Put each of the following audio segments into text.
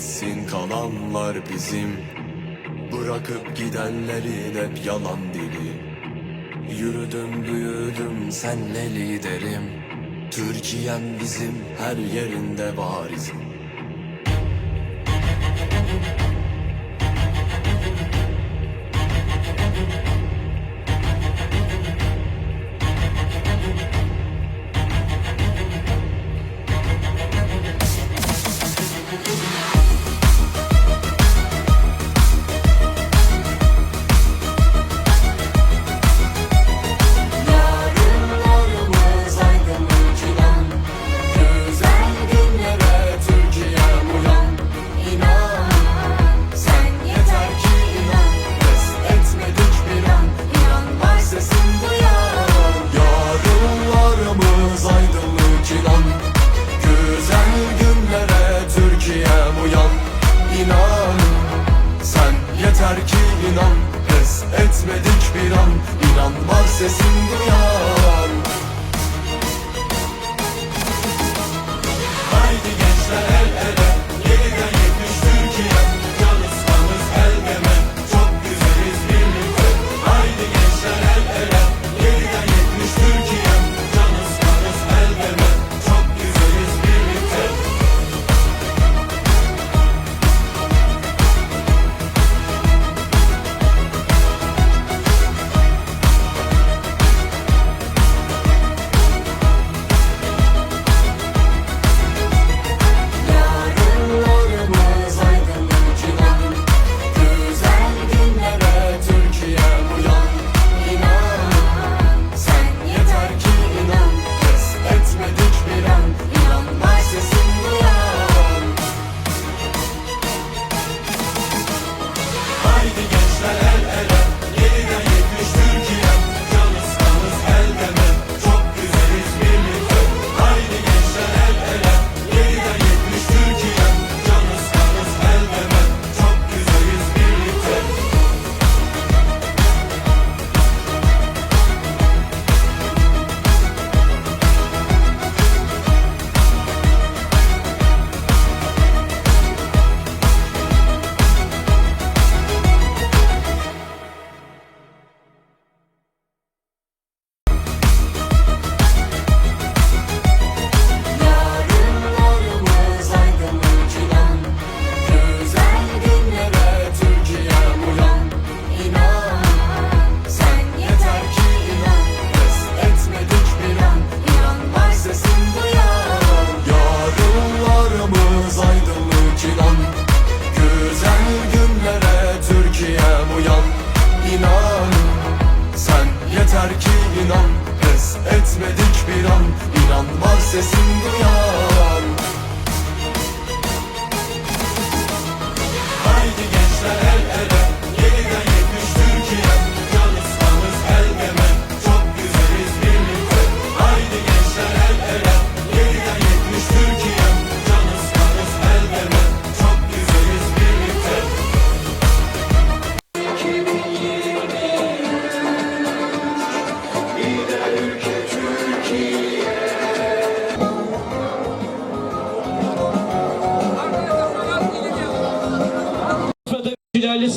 gitsin kalanlar bizim. Bırakıp gidenlerin hep yalan dili. Yürüdüm büyüdüm senle liderim. Türkiye'm bizim her yerinde varizim.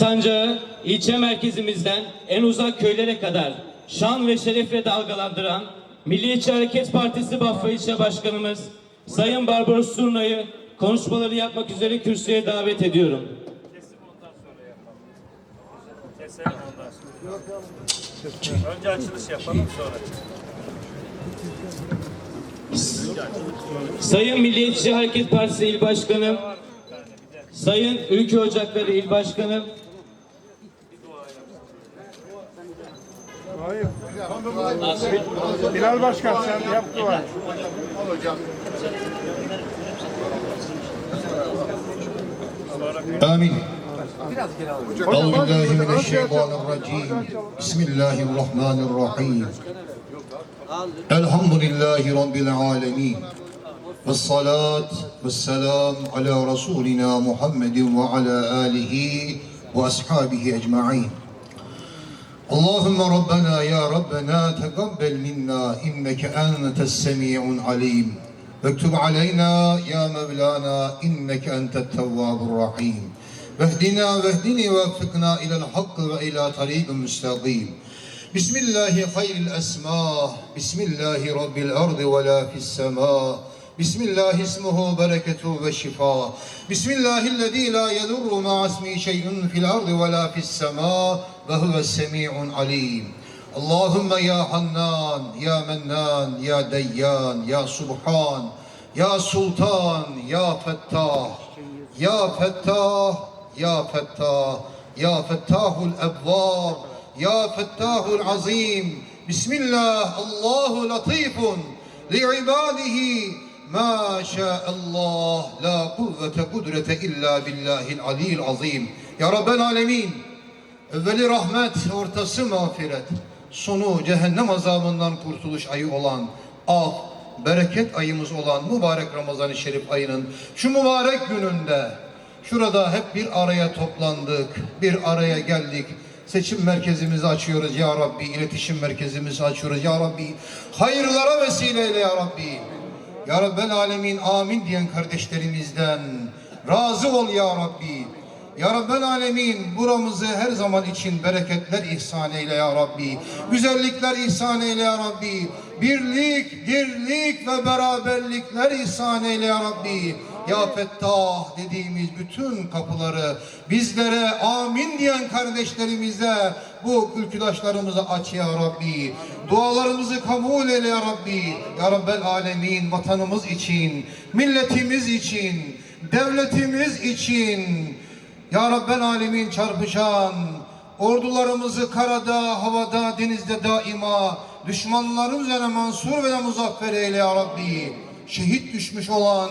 sancağı ilçe merkezimizden en uzak köylere kadar şan ve şerefle dalgalandıran Milliyetçi Hareket Partisi Bafra İlçe Başkanımız Sayın Barbaros Surna'yı konuşmaları yapmak üzere kürsüye davet ediyorum. Önce açılış yapalım sonra. Sayın Milliyetçi Hareket Partisi İl Başkanım, Sayın Ülke Ocakları İl Başkanım, Hayır. Bilal Başkan sen yap dua. Al hocam. Amin. أعوذ بالله من الشيطان الرجيم بسم الله الرحمن الرحيم الحمد لله رب العالمين والصلاة والسلام على رسولنا محمد وعلى آله وأصحابه أجمعين اللهم ربنا يا ربنا تقبل منا إنك أنت السميع العليم. واكتب علينا يا مولانا إنك أنت التواب الرحيم. واهدنا واهدني وافقنا إلى الحق وإلى طريق مستقيم. بسم الله خير الأسماء بسم الله رب الأرض ولا في السماء. بسم الله اسمه بركة وشفاء بسم الله الذي لا يضر مع اسمه شيء في الأرض ولا في السماء وهو السميع العليم. اللهم يا حنان يا منان يا ديان يا سبحان يا سلطان يا فتاح يا فتاح يا فتاح يا فتاح الأبواب يا فتاح العظيم. بسم الله الله لطيف لعباده Maşallah la kuvvete kudrete illa billahil alil azim. Ya Rabbel alemin. Evveli rahmet, ortası mağfiret. Sonu cehennem azabından kurtuluş ayı olan af, bereket ayımız olan mübarek Ramazan-ı Şerif ayının şu mübarek gününde şurada hep bir araya toplandık, bir araya geldik. Seçim merkezimizi açıyoruz ya Rabbi, iletişim merkezimizi açıyoruz ya Rabbi. Hayırlara vesile eyle ya Rabbi. Ya Rabbel Alemin amin diyen kardeşlerimizden razı ol ya Rabbi. Ya Rabbel Alemin buramızı her zaman için bereketler ihsan eyle ya Rabbi. Güzellikler ihsan eyle ya Rabbi. Birlik, dirlik ve beraberlikler ihsan eyle ya Rabbi. Ya Fettah dediğimiz bütün kapıları bizlere amin diyen kardeşlerimize bu ülküdaşlarımıza aç ya Rabbi. Dualarımızı kabul eyle ya Rabbi. Ya Rabbel Alemin vatanımız için, milletimiz için, devletimiz için ya Rabbel Alemin çarpışan ordularımızı karada, havada, denizde daima düşmanların üzerine mansur ve muzaffer eyle ya Rabbi. Şehit düşmüş olan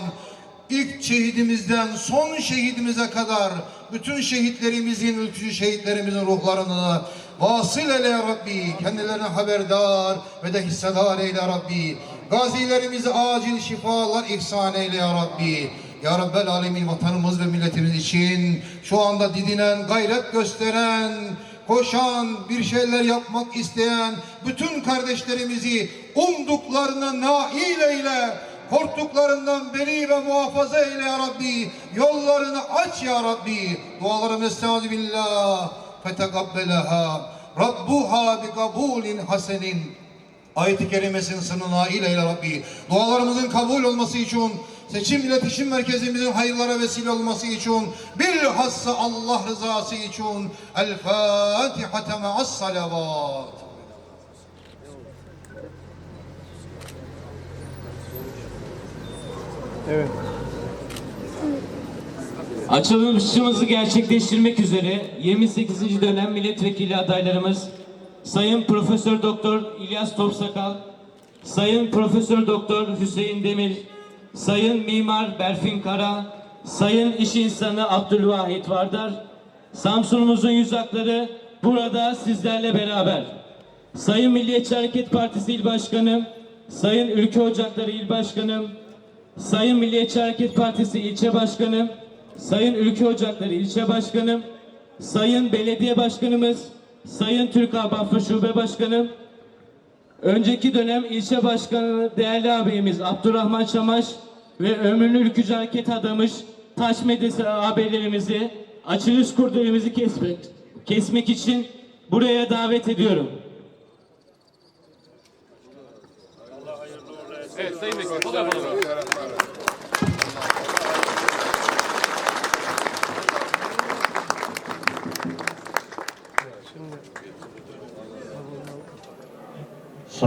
ilk şehidimizden son şehidimize kadar bütün şehitlerimizin, ülkücü şehitlerimizin ruhlarını vasıl eyle ya Rabbi. Kendilerine haberdar ve de hissedar eyle ya Rabbi. Gazilerimize acil şifalar ihsan eyle ya Rabbi. Ya Rabbel Alemin vatanımız ve milletimiz için şu anda didinen, gayret gösteren, koşan, bir şeyler yapmak isteyen bütün kardeşlerimizi umduklarına nail eyle. Korktuklarından beri ve muhafaza eyle ya Rabbi. Yollarını aç ya Rabbi. Dualarımı estağfirullah billah. Fetekabbelaha. Rabbuha bi kabulin hasenin. Ayet-i kerimesinin sınırına ile ile Rabbi. Dualarımızın kabul olması için, seçim iletişim merkezimizin hayırlara vesile olması için, bilhassa Allah rızası için. El Fatiha ma'as salavat. Evet. Açılışımızı gerçekleştirmek üzere 28. dönem milletvekili adaylarımız Sayın Profesör Doktor İlyas Topsakal, Sayın Profesör Doktor Hüseyin Demir, Sayın Mimar Berfin Kara, Sayın İş İnsanı Abdülvahit Vardar, Samsun'umuzun yüzakları burada sizlerle beraber. Sayın Milliyetçi Hareket Partisi İl Başkanı, Sayın Ülke Ocakları İl Başkanı, Sayın Milliyetçi Hareket Partisi İlçe Başkanı, Sayın Ülke Ocakları İlçe Başkanı, Sayın Belediye Başkanımız, Sayın Türk Bafra Şube Başkanı, önceki dönem ilçe başkanı değerli abimiz Abdurrahman Çamaş ve ömürlü ülkücü hareket adamış Taş Medrese ağabeylerimizi açılış kurduremizi kesmek, kesmek için buraya davet ediyorum. Sayın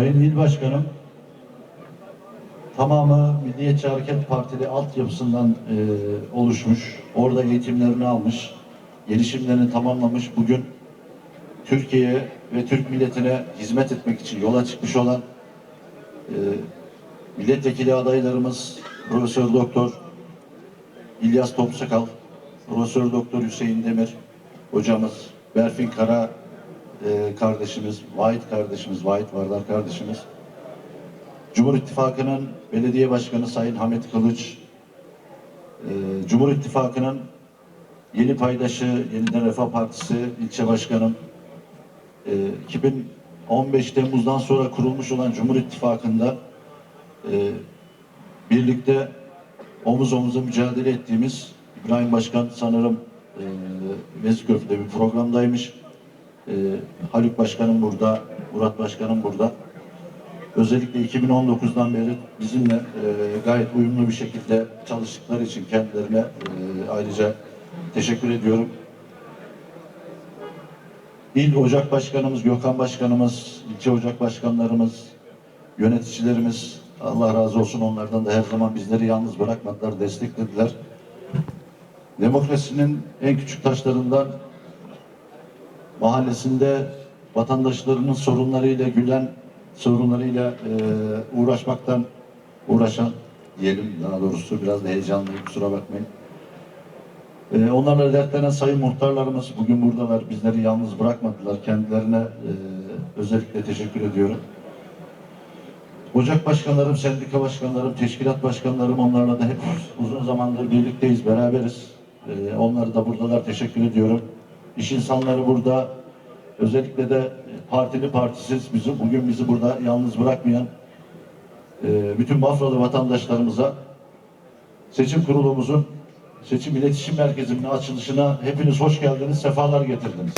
İl Başkanım, tamamı Milliyetçi Hareket Partili altyapısından e, oluşmuş. Orada eğitimlerini almış, gelişimlerini tamamlamış. Bugün Türkiye'ye ve Türk milletine hizmet etmek için yola çıkmış olan e, milletvekili adaylarımız Profesör Doktor İlyas Topsakal, Profesör Doktor Hüseyin Demir hocamız, Berfin Kara e, kardeşimiz, Vahit kardeşimiz, Vahit Vardar kardeşimiz, Cumhur İttifakı'nın belediye başkanı Sayın Hamit Kılıç, e, Cumhur İttifakı'nın yeni paydaşı Yeniden Refah Partisi ilçe başkanım, e, 2015 Temmuz'dan sonra kurulmuş olan Cumhur İttifakı'nda e, birlikte omuz omuza mücadele ettiğimiz İbrahim Başkan sanırım e, Vezköprü'de bir programdaymış. E, Haluk Başkanım burada, Murat Başkanım burada. Özellikle 2019'dan beri bizimle e, gayet uyumlu bir şekilde çalıştıkları için kendilerine e, ayrıca teşekkür ediyorum. İl Ocak Başkanımız, Gökhan Başkanımız, ilçe Ocak Başkanlarımız, yöneticilerimiz, Allah razı olsun onlardan da her zaman bizleri yalnız bırakmadılar, desteklediler. Demokrasinin en küçük taşlarından mahallesinde vatandaşlarının sorunlarıyla gülen, sorunlarıyla e, uğraşmaktan uğraşan diyelim daha doğrusu biraz da heyecanlıyım kusura bakmayın. E, onlarla dertlenen sayın muhtarlarımız bugün buradalar. Bizleri yalnız bırakmadılar. Kendilerine e, özellikle teşekkür ediyorum. Ocak başkanlarım, sendika başkanlarım, teşkilat başkanlarım onlarla da hep uzun zamandır birlikteyiz, beraberiz. Ee, onları da buradalar, teşekkür ediyorum. İş insanları burada, özellikle de partili partisiz bizi, bugün bizi burada yalnız bırakmayan e, bütün Bafralı vatandaşlarımıza seçim kurulumuzun seçim iletişim merkezinin açılışına hepiniz hoş geldiniz, sefalar getirdiniz.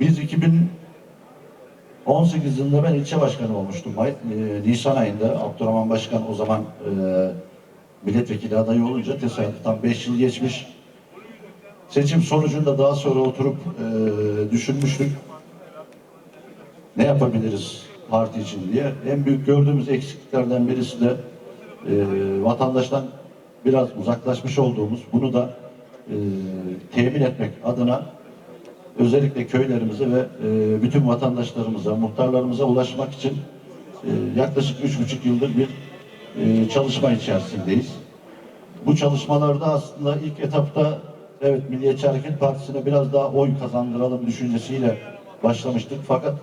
Biz 2018 yılında ben ilçe başkanı olmuştum. E, Nisan ayında Abdurrahman Başkan o zaman e, milletvekili adayı olunca tesadüfen 5 yıl geçmiş. Seçim sonucunda daha sonra oturup e, düşünmüştük. Ne yapabiliriz parti için diye. En büyük gördüğümüz eksikliklerden birisi de e, vatandaştan biraz uzaklaşmış olduğumuz, bunu da e, temin etmek adına özellikle köylerimize ve e, bütün vatandaşlarımıza, muhtarlarımıza ulaşmak için e, yaklaşık üç buçuk yıldır bir e, çalışma içerisindeyiz. Bu çalışmalarda aslında ilk etapta evet Milliyetçi Hareket Partisi'ne biraz daha oy kazandıralım düşüncesiyle başlamıştık. Fakat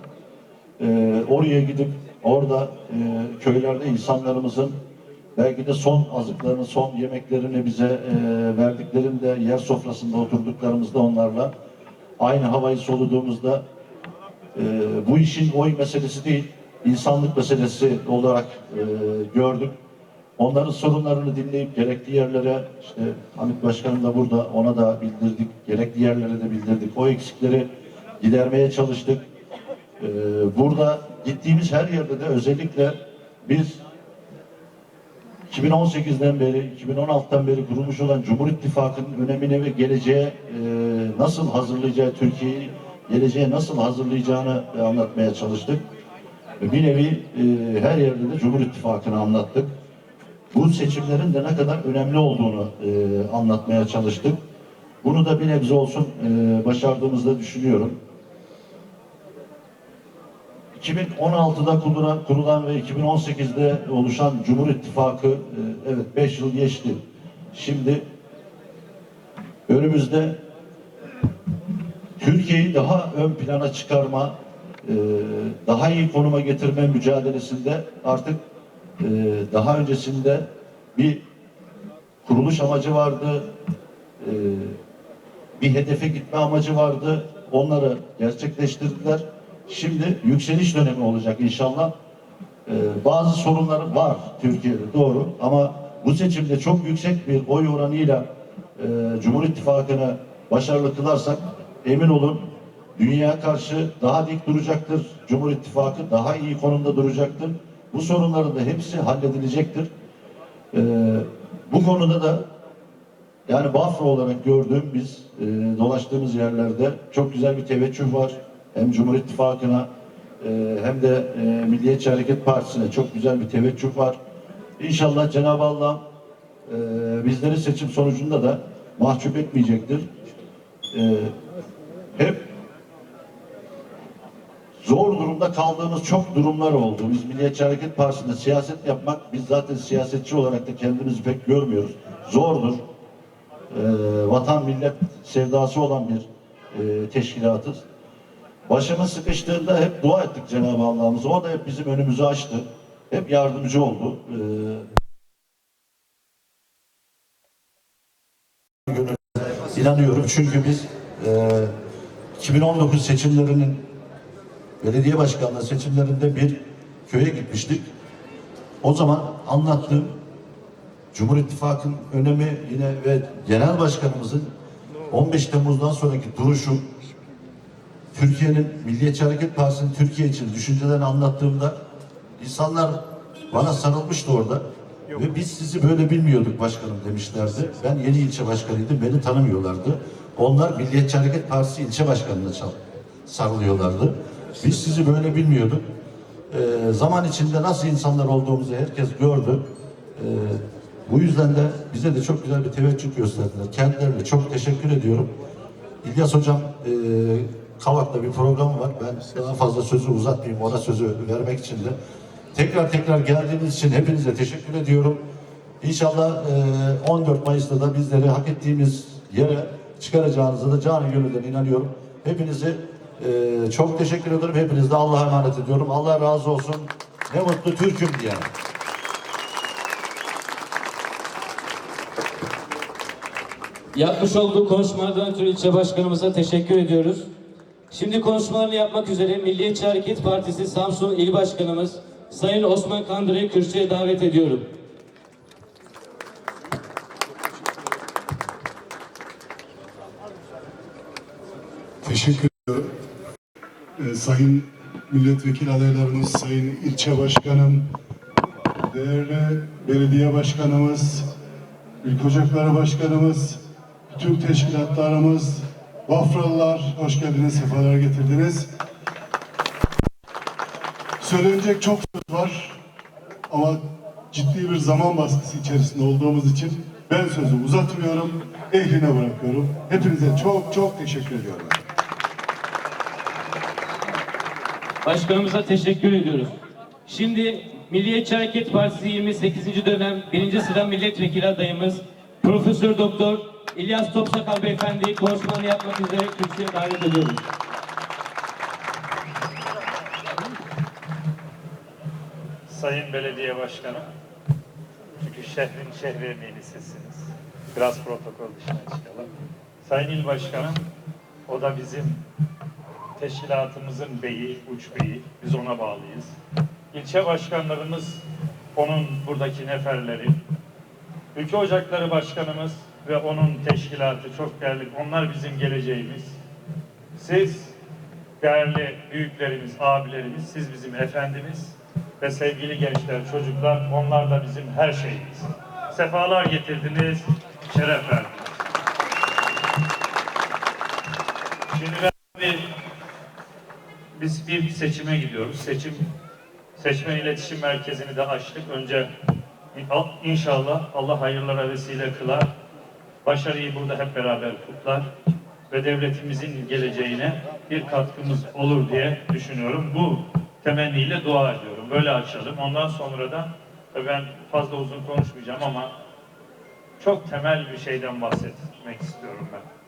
e, oraya gidip orada e, köylerde insanlarımızın belki de son azıklarını, son yemeklerini bize e, verdiklerinde yer sofrasında oturduklarımızda onlarla aynı havayı soluduğumuzda e, bu işin oy meselesi değil, insanlık meselesi olarak e, gördük. Onların sorunlarını dinleyip gerekli yerlere, işte Hamit Başkanım da burada, ona da bildirdik, gerekli yerlere de bildirdik. O eksikleri gidermeye çalıştık. E, burada gittiğimiz her yerde de özellikle biz 2018'den beri, 2016'dan beri kurulmuş olan Cumhur İttifakı'nın önemine ve geleceğe e, nasıl hazırlayacağı Türkiye'yi geleceğe nasıl hazırlayacağını e, anlatmaya çalıştık. Bir nevi e, her yerde de Cumhur İttifakı'nı anlattık. Bu seçimlerin de ne kadar önemli olduğunu e, anlatmaya çalıştık. Bunu da bir nebze olsun e, başardığımızda düşünüyorum. 2016'da kurulan, kurulan ve 2018'de oluşan Cumhur İttifakı e, evet 5 yıl geçti. Şimdi önümüzde Türkiye'yi daha ön plana çıkarma, e, daha iyi konuma getirme mücadelesinde artık e, daha öncesinde bir kuruluş amacı vardı, e, bir hedefe gitme amacı vardı. Onları gerçekleştirdiler. Şimdi yükseliş dönemi olacak inşallah. Bazı sorunlar var Türkiye'de doğru ama bu seçimde çok yüksek bir oy oranıyla e, Cumhur İttifakı'nı başarılı kılarsak emin olun dünyaya karşı daha dik duracaktır. Cumhur İttifakı daha iyi konumda duracaktır. Bu sorunların da hepsi halledilecektir. Ee, bu konuda da yani Bafra olarak gördüğüm biz e, dolaştığımız yerlerde çok güzel bir teveccüh var. Hem Cumhur İttifakı'na e, hem de e, Milliyetçi Hareket Partisi'ne çok güzel bir teveccüh var. İnşallah Cenab-ı Allah e, bizleri seçim sonucunda da mahcup etmeyecektir. E, hep zor durumda kaldığımız çok durumlar oldu. Biz Milliyetçi Hareket Partisi'nde siyaset yapmak, biz zaten siyasetçi olarak da kendimizi pek görmüyoruz. Zordur. E, vatan millet sevdası olan bir e, teşkilatız. Başımız sıkıştığında hep dua ettik Cenab-ı Allah'ımıza. O da hep bizim önümüzü açtı. Hep yardımcı oldu. Ee, inanıyorum çünkü biz e, 2019 seçimlerinin belediye başkanlığı seçimlerinde bir köye gitmiştik. O zaman anlattığım Cumhur İttifakı'nın önemi yine ve genel başkanımızın 15 Temmuz'dan sonraki duruşu Türkiye'nin Milliyetçi Hareket Partisi'nin Türkiye için düşüncelerini anlattığımda insanlar bana sarılmıştı orada. Ve biz sizi böyle bilmiyorduk başkanım demişlerdi. Ben yeni ilçe başkanıydım, beni tanımıyorlardı. Onlar Milliyetçi Hareket Partisi ilçe başkanına sarılıyorlardı. Biz sizi böyle bilmiyorduk. Ee, zaman içinde nasıl insanlar olduğumuzu herkes gördü. Ee, bu yüzden de bize de çok güzel bir teveccüh gösterdiler. Kendilerine çok teşekkür ediyorum. İlyas Hocam e, Kavak'ta bir programı var. Ben daha fazla sözü uzatmayayım. Ona sözü vermek için de. Tekrar tekrar geldiğiniz için hepinize teşekkür ediyorum. İnşallah e, 14 Mayıs'ta da bizleri hak ettiğimiz yere çıkaracağınıza da canı gönülden inanıyorum. Hepinizi e, çok teşekkür ederim. Hepiniz de Allah'a emanet ediyorum. Allah razı olsun. Ne mutlu Türk'üm diye. Yapmış olduğu konuşmalardan ötürü ilçe başkanımıza teşekkür ediyoruz. Şimdi konuşmalarını yapmak üzere Milliyetçi Hareket Partisi Samsun İl Başkanımız Sayın Osman Kandır'ı kürsüye davet ediyorum. Teşekkür ediyorum. Ee, sayın milletvekili adaylarımız, sayın ilçe başkanım, değerli belediye başkanımız, ülke ocakları başkanımız, bütün teşkilatlarımız, Bafralılar, hoş geldiniz, sefalar getirdiniz. Söylenecek çok söz var ama ciddi bir zaman baskısı içerisinde olduğumuz için ben sözü uzatmıyorum, ehline bırakıyorum. Hepinize çok çok teşekkür ediyorum. Başkanımıza teşekkür ediyoruz. Şimdi Milliyetçi Hareket Partisi 28. dönem 1. sıra milletvekili adayımız Profesör Doktor İlyas Topsakal Beyefendi'yi konuşmalarını yapmak üzere kürsüye davet ediyoruz. Sayın Belediye Başkanım, çünkü şehrin şehri emeğini sizsiniz. Biraz protokol dışına çıkalım. Sayın İl Başkanım, o da bizim teşkilatımızın beyi, uç beyi. Biz ona bağlıyız. İlçe başkanlarımız, onun buradaki neferleri. Ülke Ocakları Başkanımız ve onun teşkilatı çok değerli. Onlar bizim geleceğimiz. Siz değerli büyüklerimiz, abilerimiz, siz bizim efendimiz ve sevgili gençler, çocuklar, onlar da bizim her şeyimiz. Sefalar getirdiniz, şeref verdiniz. Şimdi ben biz bir seçime gidiyoruz. Seçim, seçmen iletişim merkezini de açtık. Önce inşallah Allah hayırlara vesile kılar. Başarıyı burada hep beraber kutlar ve devletimizin geleceğine bir katkımız olur diye düşünüyorum. Bu temenniyle dua ediyorum. Böyle açalım. Ondan sonra da ben fazla uzun konuşmayacağım ama çok temel bir şeyden bahsetmek istiyorum ben.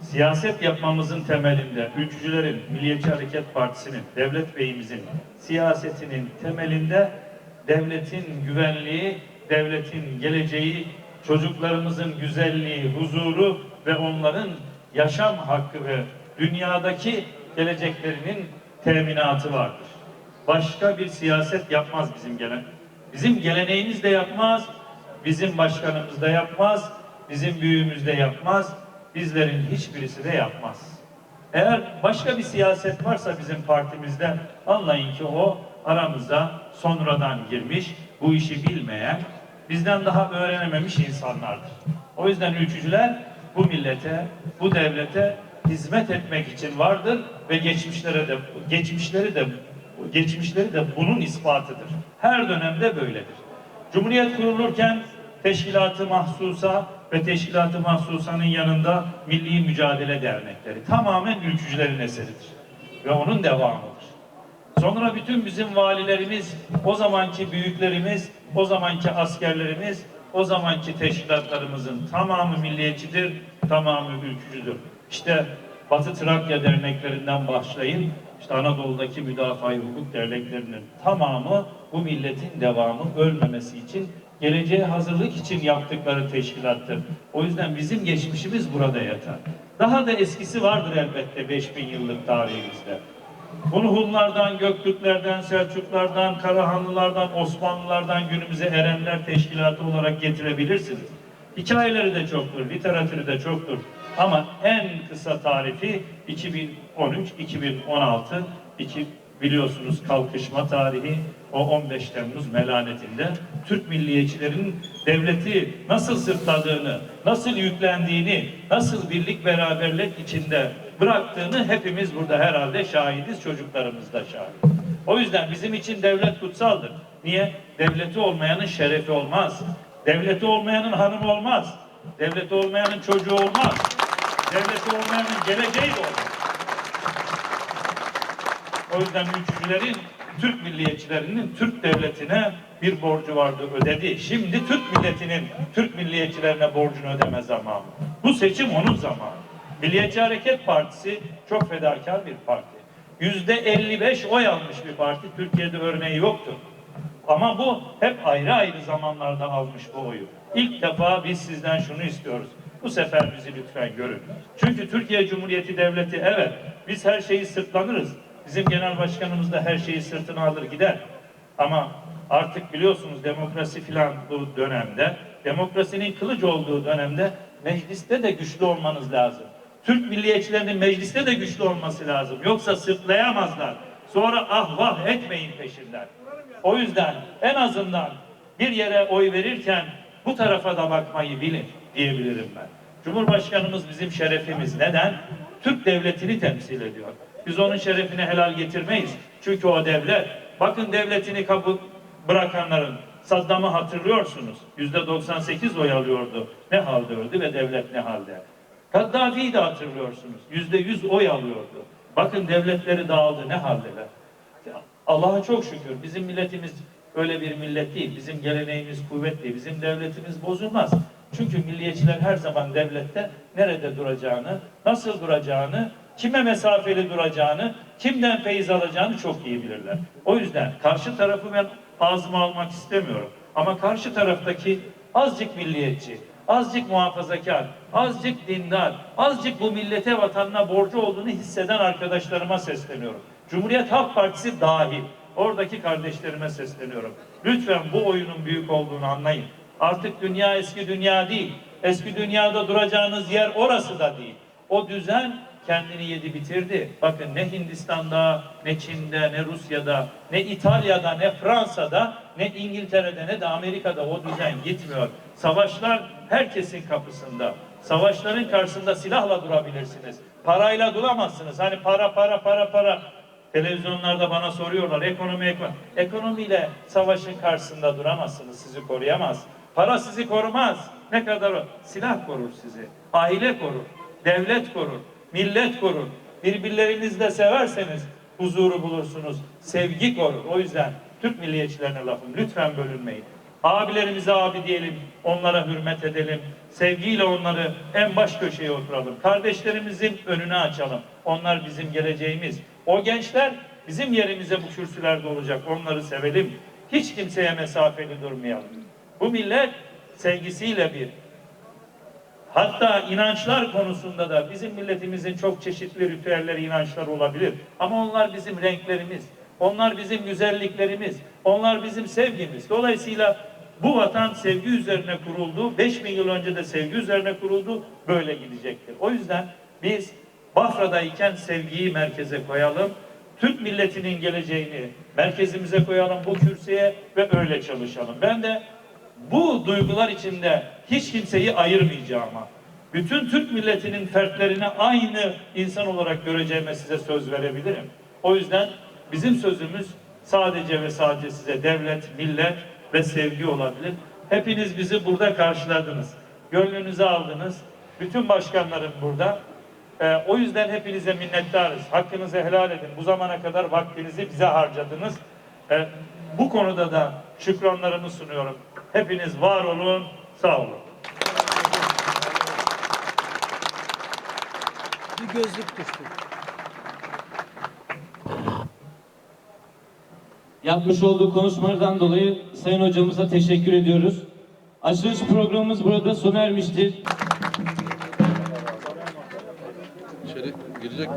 Siyaset yapmamızın temelinde, ülkücülerin, Milliyetçi Hareket Partisi'nin, devlet beyimizin siyasetinin temelinde devletin güvenliği, devletin geleceği, çocuklarımızın güzelliği, huzuru ve onların yaşam hakkı ve dünyadaki geleceklerinin teminatı vardır. Başka bir siyaset yapmaz bizim gelen. Bizim geleneğimiz de yapmaz, bizim başkanımız da yapmaz, bizim büyüğümüz de yapmaz, bizlerin hiçbirisi de yapmaz. Eğer başka bir siyaset varsa bizim partimizde anlayın ki o aramıza sonradan girmiş, bu işi bilmeyen, bizden daha öğrenememiş insanlardır. O yüzden ülkücüler bu millete, bu devlete hizmet etmek için vardır ve geçmişlere de geçmişleri de geçmişleri de bunun ispatıdır. Her dönemde böyledir. Cumhuriyet kurulurken teşkilatı mahsusa ve teşkilatı mahsusanın yanında Milli Mücadele Dernekleri tamamen ülkücülerin eseridir. Ve onun devamıdır. Sonra bütün bizim valilerimiz, o zamanki büyüklerimiz, o zamanki askerlerimiz, o zamanki teşkilatlarımızın tamamı milliyetçidir, tamamı ülkücüdür. İşte Batı Trakya derneklerinden başlayın, işte Anadolu'daki müdafaa hukuk derneklerinin tamamı bu milletin devamı ölmemesi için geleceğe hazırlık için yaptıkları teşkilattır. O yüzden bizim geçmişimiz burada yatar. Daha da eskisi vardır elbette 5000 yıllık tarihimizde. Bunu Hunlardan, Göktürklerden, Selçuklardan, Karahanlılardan, Osmanlılardan günümüze erenler teşkilatı olarak getirebilirsiniz. Hikayeleri de çoktur, literatürü de çoktur. Ama en kısa tarifi 2013, 2016, iki, biliyorsunuz kalkışma tarihi o 15 Temmuz melanetinde Türk milliyetçilerin devleti nasıl sırtladığını, nasıl yüklendiğini, nasıl birlik beraberlik içinde bıraktığını hepimiz burada herhalde şahidiz, çocuklarımız da şahit. O yüzden bizim için devlet kutsaldır. Niye? Devleti olmayanın şerefi olmaz. Devleti olmayanın hanımı olmaz. Devleti olmayanın çocuğu olmaz. Devleti olmayanın geleceği de olmaz. O yüzden ülkücülerin Türk milliyetçilerinin Türk devletine bir borcu vardı ödedi. Şimdi Türk milletinin Türk milliyetçilerine borcunu ödeme zamanı. Bu seçim onun zamanı. Milliyetçi Hareket Partisi çok fedakar bir parti. Yüzde 55 oy almış bir parti. Türkiye'de örneği yoktur. Ama bu hep ayrı ayrı zamanlarda almış bu oyu. İlk defa biz sizden şunu istiyoruz. Bu sefer bizi lütfen görün. Çünkü Türkiye Cumhuriyeti Devleti evet biz her şeyi sırtlanırız. Bizim genel başkanımız da her şeyi sırtına alır gider. Ama artık biliyorsunuz demokrasi filan bu dönemde, demokrasinin kılıç olduğu dönemde mecliste de güçlü olmanız lazım. Türk milliyetçilerinin mecliste de güçlü olması lazım. Yoksa sırtlayamazlar. Sonra ah vah etmeyin peşinden. O yüzden en azından bir yere oy verirken bu tarafa da bakmayı bilin diyebilirim ben. Cumhurbaşkanımız bizim şerefimiz. Neden? Türk devletini temsil ediyor. Biz onun şerefine helal getirmeyiz. Çünkü o devlet, bakın devletini kabul bırakanların Saddam'ı hatırlıyorsunuz. Yüzde 98 oy alıyordu. Ne halde öldü ve devlet ne halde. Kaddafi'yi de hatırlıyorsunuz. Yüzde yüz oy alıyordu. Bakın devletleri dağıldı ne haldeler. Allah'a çok şükür bizim milletimiz öyle bir millet değil. Bizim geleneğimiz kuvvetli. Bizim devletimiz bozulmaz. Çünkü milliyetçiler her zaman devlette nerede duracağını, nasıl duracağını, kime mesafeli duracağını, kimden feyiz alacağını çok iyi bilirler. O yüzden karşı tarafı ben ağzıma almak istemiyorum. Ama karşı taraftaki azıcık milliyetçi, azıcık muhafazakar, azıcık dindar, azıcık bu millete vatanına borcu olduğunu hisseden arkadaşlarıma sesleniyorum. Cumhuriyet Halk Partisi dahil oradaki kardeşlerime sesleniyorum. Lütfen bu oyunun büyük olduğunu anlayın. Artık dünya eski dünya değil. Eski dünyada duracağınız yer orası da değil. O düzen kendini yedi bitirdi. Bakın ne Hindistan'da, ne Çin'de, ne Rusya'da, ne İtalya'da, ne Fransa'da, ne İngiltere'de, ne de Amerika'da o düzen gitmiyor. Savaşlar herkesin kapısında. Savaşların karşısında silahla durabilirsiniz. Parayla duramazsınız. Hani para para para para. Televizyonlarda bana soruyorlar ekonomi ekonomi. Ekonomiyle savaşın karşısında duramazsınız. Sizi koruyamaz. Para sizi korumaz. Ne kadar o? Silah korur sizi. Aile korur. Devlet korur. Millet korur. Birbirlerinizi de severseniz huzuru bulursunuz. Sevgi korur. O yüzden Türk milliyetçilerine lafım. Lütfen bölünmeyin. Abilerimize abi diyelim, onlara hürmet edelim. Sevgiyle onları en baş köşeye oturalım. Kardeşlerimizin önünü açalım. Onlar bizim geleceğimiz. O gençler bizim yerimize bu kürsülerde olacak. Onları sevelim. Hiç kimseye mesafeli durmayalım. Bu millet sevgisiyle bir. Hatta inançlar konusunda da bizim milletimizin çok çeşitli ritüelleri, inançlar olabilir. Ama onlar bizim renklerimiz. Onlar bizim güzelliklerimiz. Onlar bizim sevgimiz. Dolayısıyla bu vatan sevgi üzerine kuruldu. 5000 yıl önce de sevgi üzerine kuruldu. Böyle gidecektir. O yüzden biz Bafra'dayken sevgiyi merkeze koyalım. Türk milletinin geleceğini merkezimize koyalım bu kürsüye ve öyle çalışalım. Ben de bu duygular içinde hiç kimseyi ayırmayacağıma, bütün Türk milletinin fertlerine aynı insan olarak göreceğime size söz verebilirim. O yüzden bizim sözümüz sadece ve sadece size devlet, millet ve sevgi olabilir. Hepiniz bizi burada karşıladınız. Gönlünüze aldınız. Bütün başkanlarım burada. Ee, o yüzden hepinize minnettarız. Hakkınızı helal edin. Bu zamana kadar vaktinizi bize harcadınız. Ee, bu konuda da şükranlarımı sunuyorum. Hepiniz var olun, sağ olun. Bir gözlük düştü. Yapmış olduğu konuşmalardan dolayı Sayın Hocamıza teşekkür ediyoruz. Açılış programımız burada sona ermiştir. İçeri girecek mi?